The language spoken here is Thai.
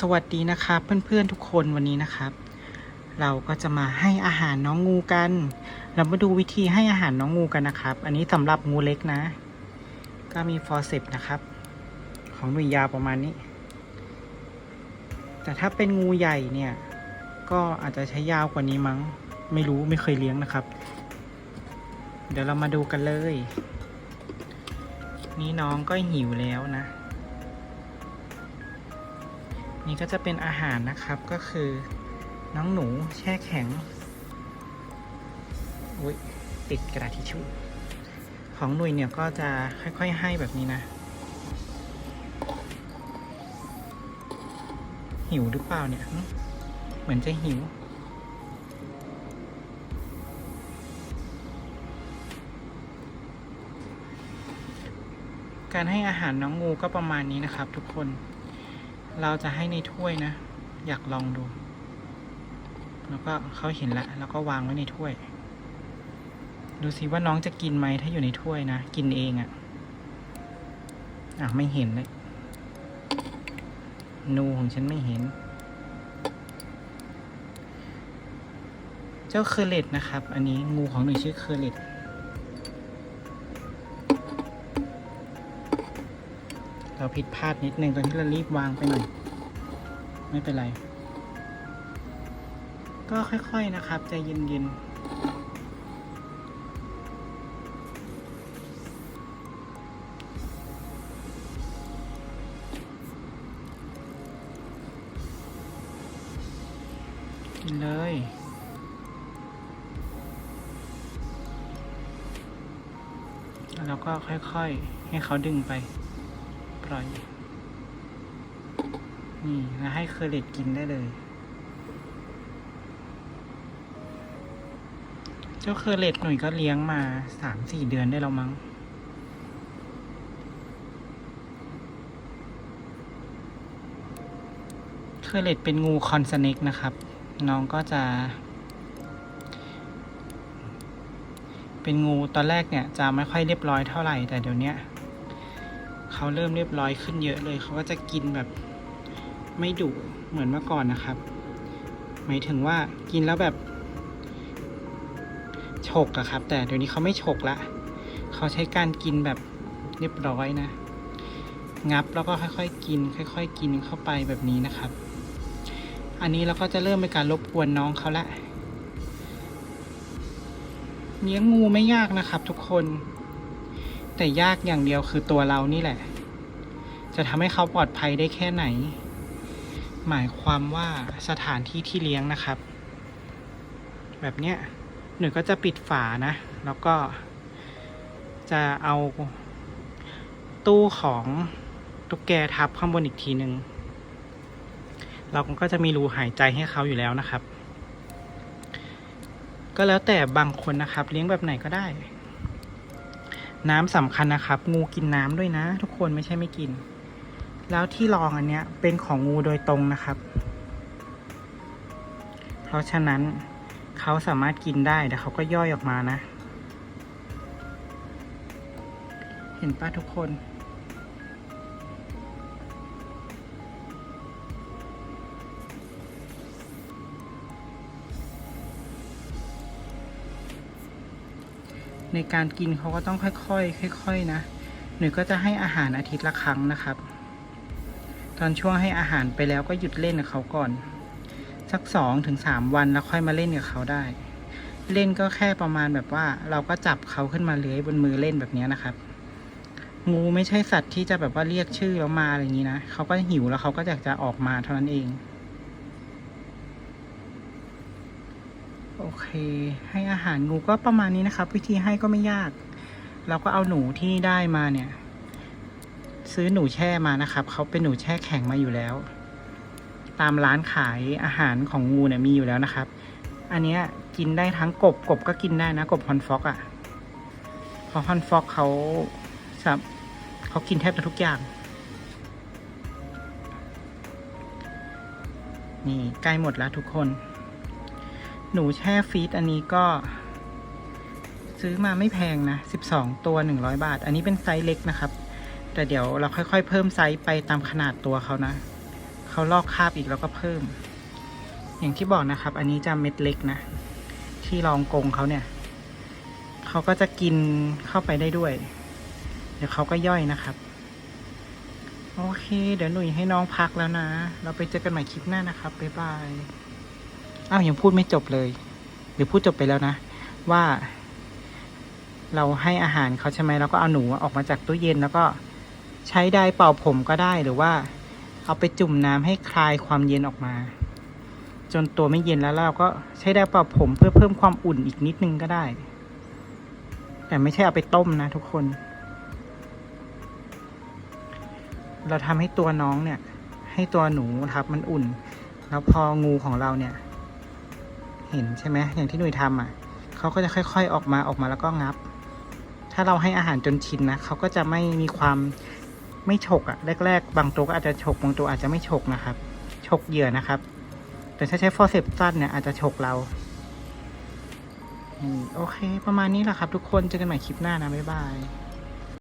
สวัสดีนะครับเพื่อนๆทุกคนวันนี้นะครับ เราก็จะมาให้อาหารน้องงูกัน เรามาดูวิธีให้อาหารน้องงูกันนะครับ อันนี้สำหรับงูเล็กนะ ก็มีฟอร์เซปนะครับ ของหน่วยยาวประมาณนี้ แต่ถ้าเป็นงูใหญ่เนี่ย ก็อาจจะใช้ยาวกว่านี้มั้ง ไม่รู้ไม่เคยเลี้ยงนะครับ เดี๋ยวเรามาดูกันเลย นี่น้องก็หิวแล้วนะ นี่ก็จะเป็นอาหารนะครับก็คือน้องหนูแช่แข็งอุ้ยติดกระดาษทิชชู่ของหนุ่ยเนี่ยก็จะค่อยๆให้แบบนี้นะ หิวหรือเปล่าเนี่ย เหมือนจะหิว การให้อาหารน้องงูก็ประมาณนี้นะครับทุกคน เราจะให้ในถ้วยนะ อยากลองดู แล้วก็เขาเห็นแล้วแล้วก็วางไว้ในถ้วย ดูสิว่าน้องจะกินไหมถ้าอยู่ในถ้วยนะ กินเองอะ่ะ อะไม่เห็นเลย นูของฉันไม่เห็น เจ้าเคอร์เลตนะครับ อันนี้งูของหนูชื่อเคอร์เลต เราผิดพลาดนิดนึงตอนที่เรารีบวางไปหน่อย ไม่เป็นไร ก็ค่อยๆนะครับใจเย็นๆกินเลย แล้วก็ค่อยๆ ให้เขาดึงไป ปล่อย นี่แล้วให้เคอร์เรตกินได้เลย เจ้าเคอร์เรตหน่อยก็เลี้ยงมาสามสี่เดือนได้แล้วมั้งเคอร์เรตเป็นงูคอนสเน็กนะครับ น้องก็จะเป็นงูตอนแรกเนี่ยจะไม่ค่อยเรียบร้อยเท่าไหร่แต่เดี๋ยวนี้ เขาเริ่มเรียบร้อยขึ้นเยอะเลย เขาก็จะกินแบบไม่ดุเหมือนเมื่อก่อนนะครับ หมายถึงว่ากินแล้วแบบฉกอะครับ แต่เดี๋ยวนี้เขาไม่ฉกละเขาใช้การกินแบบเรียบร้อยนะ งับแล้วก็ค่อยๆกิน ค่อย ๆ กินเข้าไปแบบนี้นะครับ อันนี้เราก็จะเริ่มเป็นการรบกวนน้องเขาละเลี้ยงงูไม่ยากนะครับ ทุกคน แต่ยากอย่างเดียวคือตัวเรานี่แหละ จะทำให้เขาปลอดภัยได้แค่ไหน หมายความว่าสถานที่ที่เลี้ยงนะครับ แบบเนี้ยหนูก็จะปิดฝานะ แล้วก็จะเอาตู้ของตุ๊กแกทับข้างบนอีกทีหนึ่งเราก็จะมีรูหายใจให้เขาอยู่แล้วนะครับ ก็แล้วแต่บางคนนะครับ เลี้ยงแบบไหนก็ได้ น้ำสำคัญนะครับ งูกินน้ำด้วยนะ ทุกคนไม่ใช่ไม่กิน แล้วที่รองอันเนี้ยเป็นของงูโดยตรงนะครับ เพราะฉะนั้นเขาสามารถกินได้แต่เขาก็ย่อยออกมานะ เห็นป่ะทุกคน ในการกินเขาก็ต้องค่อยๆ ค่อย ๆ นะ หนูก็จะให้อาหารอาทิตย์ละครั้งนะครับ ตอนช่วงให้อาหารไปแล้วก็หยุดเล่นกับเขาก่อน สักสองถึงสามวันแล้วค่อยมาเล่นกับเขาได้ เล่นก็แค่ประมาณแบบว่า เราก็จับเขาขึ้นมาเลื้อยบนมือเล่นแบบนี้นะครับ งูไม่ใช่สัตว์ที่จะแบบว่าเรียกชื่อแล้วมาอะไรอย่างนี้นะเขาก็หิวแล้วเขาก็อยากจะออกมาเท่านั้นเอง โอเค ให้อาหารงูก็ประมาณนี้นะครับ วิธีให้ก็ไม่ยาก เราก็เอาหนูที่ได้มาเนี่ย ซื้อหนูแช่มานะครับเขาเป็นหนูแช่แข็งมาอยู่แล้ว ตามร้านขายอาหารของงูเนี่ยมีอยู่แล้วนะครับ อันเนี้ยกินได้ทั้งกบกบก็กินได้นะ กบฮอนฟอกอะ่ะเพราะฮอนฟอกเขาสับเขากินแทบจะทุกอย่าง นี่ใกล้หมดแล้วทุกคน หนูแช่ฟีดอันนี้ก็ ซื้อมาไม่แพงนะ 12 ตัว 100 บาท อันนี้เป็นไซส์เล็กนะครับ แต่เดี๋ยวเราค่อยๆ เพิ่มไซส์ไปตามขนาดตัวเขานะ เขาลอกคาบอีกแล้วก็เพิ่ม อย่างที่บอกนะครับ อันนี้จะเม็ดเล็กนะ ที่รองกงเขาเนี่ย เขาก็จะกินเข้าไปได้ด้วย เดี๋ยวเขาก็ย่อยนะครับ โอเค เดี๋ยวหนุ่ยให้น้องพักแล้วนะ เราไปเจอกันใหม่คลิปหน้านะครับบ๊ายบาย อ้าวยังพูดไม่จบเลย หรือพูดจบไปแล้วนะ ว่า เราให้อาหารเขาใช่ไหมแล้วก็เอาหนูออกมาจากตู้เย็นแล้วก็ใช้ไดร์เป่าผมก็ได้หรือว่า เอาไปจุ่มน้ำให้คลายความเย็นออกมา จนตัวไม่เย็นแล้วเราก็ใช้ไดร์เป่าผมเพื่อเพิ่มความอุ่นอีกนิดนึงก็ได้ แต่ไม่ใช่เอาไปต้มนะทุกคน เราทำให้ตัวน้องเนี่ย ให้ตัวหนูครับมันอุ่น แล้วพองูของเราเนี่ย เห็นใช่ไหมอย่างที่หนุ่ยทำอะเขาก็จะค่อย ๆออกมาออกมาแล้วก็งับ ถ้าเราให้อาหารจนชินนะเขาก็จะไม่มีความไม่ฉกอะแรก ๆ บางตัวก็อาจจะฉกบางตัวอาจจะไม่ฉกนะครับฉกเหยื่อนะครับ แต่ถ้าใช้ฟอร์เซปสั้นเนี่ยอาจจะฉกเราโอเค ประมาณนี้แหละครับ ทุกคนเจอกันใหม่คลิปหน้านะบ๊ายบาย